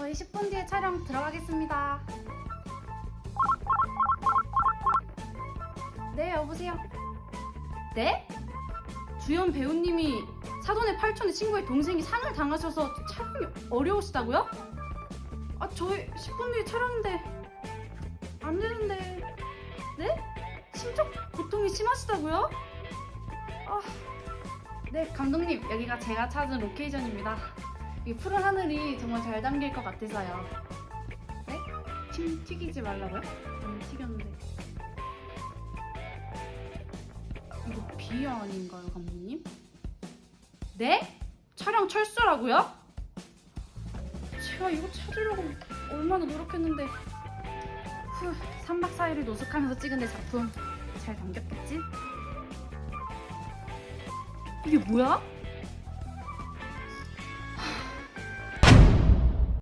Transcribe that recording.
저희 10분 뒤에 촬영 들어가겠습니다. 네, 여보세요. 네? 주연 배우님이 사돈의 팔촌의 친구의 동생이 상을 당하셔서 촬영이 어려우시다고요? 아, 저희 10분 뒤에 촬영인데 안 되는데. 네? 심적 고통이 심하시다고요? 아, 네, 감독님, 여기가 제가 찾은 로케이션입니다. 이 푸른 하늘이 정말 잘 담길 것 같아서요. 네? 침 튀기지 말라고요? 안 튀겼는데. 이거 비유 아닌가요, 감독님? 네? 촬영 철수라고요? 제가 이거 찾으려고 얼마나 노력했는데 후, 3박 4일을 노숙하면서 찍은 내 작품 잘 담겼겠지? 이게 뭐야?